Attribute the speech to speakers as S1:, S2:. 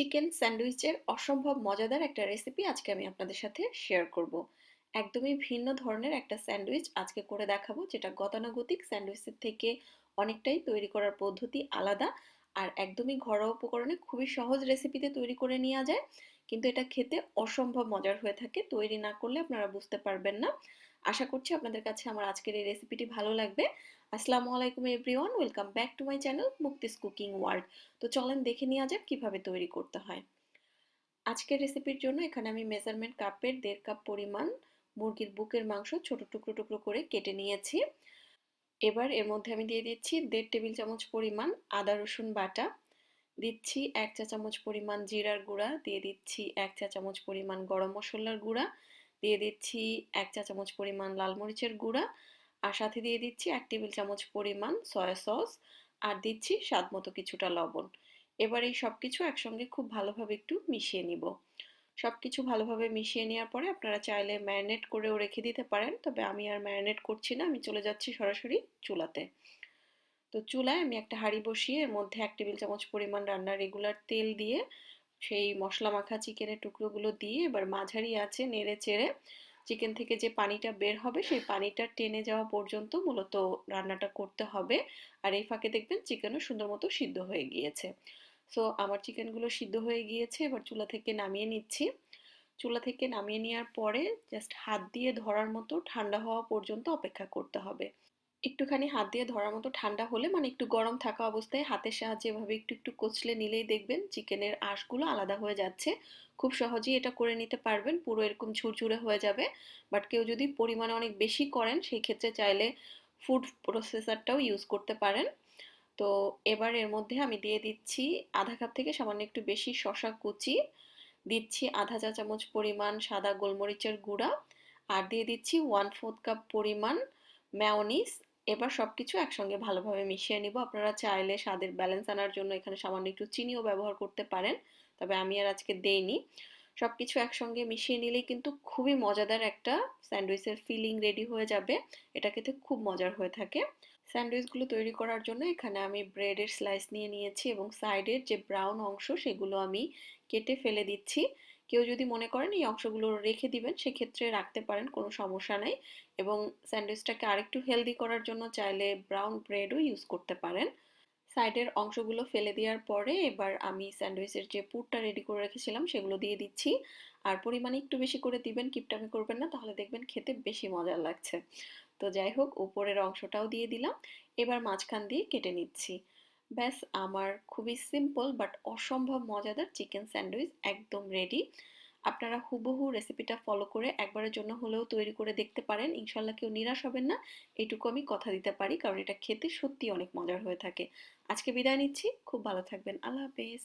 S1: Chicken স্যান্ডউইচের অসম্ভব মজাদার একটা রেসিপি আজকে আমি আপনাদের সাথে শেয়ার করব। একদমই ভিন্ন ধরনের একটা স্যান্ডউইচ আজকে করে দেখাবো, যেটা গতানুগতিক স্যান্ডউইচের থেকে অনেকটাই তৈরি করার পদ্ধতি আলাদা আর একদমই ঘরোয়া উপকরণে খুবই সহজ রেসিপিতে তৈরি করে নেওয়া যায় কিন্তু এটা খেতে অসম্ভব মজার হয়ে থাকে, তৈরি না করলে আপনারা বুঝতে পারবেন না আশা করছি আপনাদের কাছে আমার আজকের এই রেসিপিটি ভালো লাগবে। আসসালামু আলাইকুম everyone welcome back to my channel Mukti's cooking world তো চলেন দেখে নেওয়া যাক কীভাবে তৈরি করতে হয়। আজকের রেসিপির জন্য এখানে আমি মেজারমেন্ট কাপের দেড় কাপ পরিমাণ মুরগির বুকের মাংস ছোট টুকরো টুকরো করে কেটে নিয়েছি। এবার এর মধ্যে আমি দিয়ে দিচ্ছি দেড় টেবিল চামচ পরিমাণ আদা, রসুন বাটা। দিচ্ছি এক চা চামচ পরিমাণ জিরার গুঁড়া। দিয়ে দিচ্ছি এক চা চামচ পরিমাণ গরম মশলার গুঁড়া। দিয়ে দিচ্ছি এক চা চামচ পরিমাণ লাল মরিচের গুঁড়া আর সাথে দিয়ে দিচ্ছি এক টেবিল চামচ পরিমাণ সয়া সস আর দিচ্ছি স্বাদ মতো কিছুটা লবণ। এবার এই সব কিছু একসঙ্গে খুব ভালোভাবে একটু মিশিয়ে নিব। সব কিছু ভালোভাবে মিশিয়ে নেওয়ার পরে আপনারা চাইলে ম্যারিনেট করেও রেখে দিতে পারেন, তবে আমি আর ম্যারিনেট করছি না, আমি চলে যাচ্ছি সরাসরি চুলাতে। তো চুলায় আমি একটা হাঁড়ি বসিয়ে এর মধ্যে এক টেবিল চামচ পরিমাণ রান্নার রেগুলার তেল দিয়ে সেই মশলা মাখা চিকেনের টুকরোগুলো দিয়ে এবার মাঝারি আছে নেড়ে চেড়ে চিকেন থেকে যে পানিটা বের হবে সেই পানিটা টেনে যাওয়া পর্যন্ত মূলত রান্নাটা করতে হবে। আর এই ফাঁকে দেখবেন চিকেনও সুন্দর মতো সিদ্ধ হয়ে গিয়েছে। সো আমার চিকেনগুলো সিদ্ধ হয়ে গিয়েছে, এবার চুলা থেকে নামিয়ে নিচ্ছি। চুলা থেকে নামিয়ে নেওয়ার পরে জাস্ট হাত দিয়ে ধরার মতো ঠান্ডা হওয়া পর্যন্ত অপেক্ষা করতে হবে। একটুখানি হাত দিয়ে ধরার মতো ঠান্ডা হলে মানে একটু গরম থাকা অবস্থায় হাতের সাহায্যে এভাবে একটু একটু কচলে নিলেই দেখবেন চিকেনের আঁশগুলো আলাদা হয়ে যাচ্ছে। খুব সহজেই এটা করে নিতে পারবেন, পুরো এরকম ঝুরঝুরে হয়ে যাবে। বাট কেউ যদি পরিমাণে অনেক বেশি করেন সেই ক্ষেত্রে চাইলে ফুড প্রসেসারটাও ইউজ করতে পারেন। তো এবার এর মধ্যে আমি দিয়ে দিচ্ছি আধা কাপ থেকে সামান্য একটু বেশি শশা কুচি, দিচ্ছি আধা চা চামচ পরিমাণ সাদা গোলমরিচের গুঁড়া, আর দিয়ে দিচ্ছি ওয়ান ফোর্থ কাপ পরিমাণ ম্যাওনিস এবার সব কিছু একসঙ্গে ভালোভাবে মিশিয়ে নিব। আপনারা চাইলে স্বাদের ব্যালেন্স আনার জন্য এখানে সামান্য একটু চিনিও ব্যবহার করতে পারেন, তবে আমি আর আজকে দেইনি। সব কিছু একসঙ্গে মিশিয়ে নিলেই কিন্তু খুবই মজাদার একটা স্যান্ডউইচের ফিলিং রেডি হয়ে যাবে। এটা খেতে খুব মজার হয়ে থাকে। স্যান্ডউইচগুলো তৈরি করার জন্য এখানে আমি ব্রেডের স্লাইস নিয়ে নিয়েছি এবং সাইডের যে ব্রাউন অংশ সেগুলো আমি কেটে ফেলে দিচ্ছি। কেউ যদি মনে করেন এই অংশগুলো রেখে দিবেন, সেক্ষেত্রে রাখতে পারেন, কোনো সমস্যা নাই। এবং স্যান্ডউইচটাকে আরেকটু হেলদি করার জন্য চাইলে ব্রাউন ব্রেডও ইউজ করতে পারেন। সাইডের অংশগুলো ফেলে দেওয়ার পরে এবার আমি স্যান্ডউইচের যে পুরটা রেডি করে রেখেছিলাম, সেগুলো দিয়ে দিচ্ছি। আর পরিমাণে একটু বেশি করে দিবেন, কিপটামি করবেন না, তাহলে দেখবেন খেতে বেশি মজার লাগছে। তো যাই হোক, উপরের অংশটাও দিয়ে দিলাম। এবার মাঝখান দিয়ে কেটে নিচ্ছি। ব্যাস, আমার খুবই সিম্পল বাট অসম্ভব মজাদার চিকেন স্যান্ডউইচ একদম রেডি আপনারা হুবহু রেসিপিটা ফলো করে একবারের জন্য হলেও তৈরি করে দেখতে পারেন। ইনশাল্লাহ কেউ নিরাশ হবেন না এইটুকু আমি কথা দিতে পারি, কারণ এটা খেতে সত্যি অনেক মজার হয়ে থাকে। আজকে বিদায় নিচ্ছি, খুব ভালো থাকবেন, আল্লাহ হাফেজ।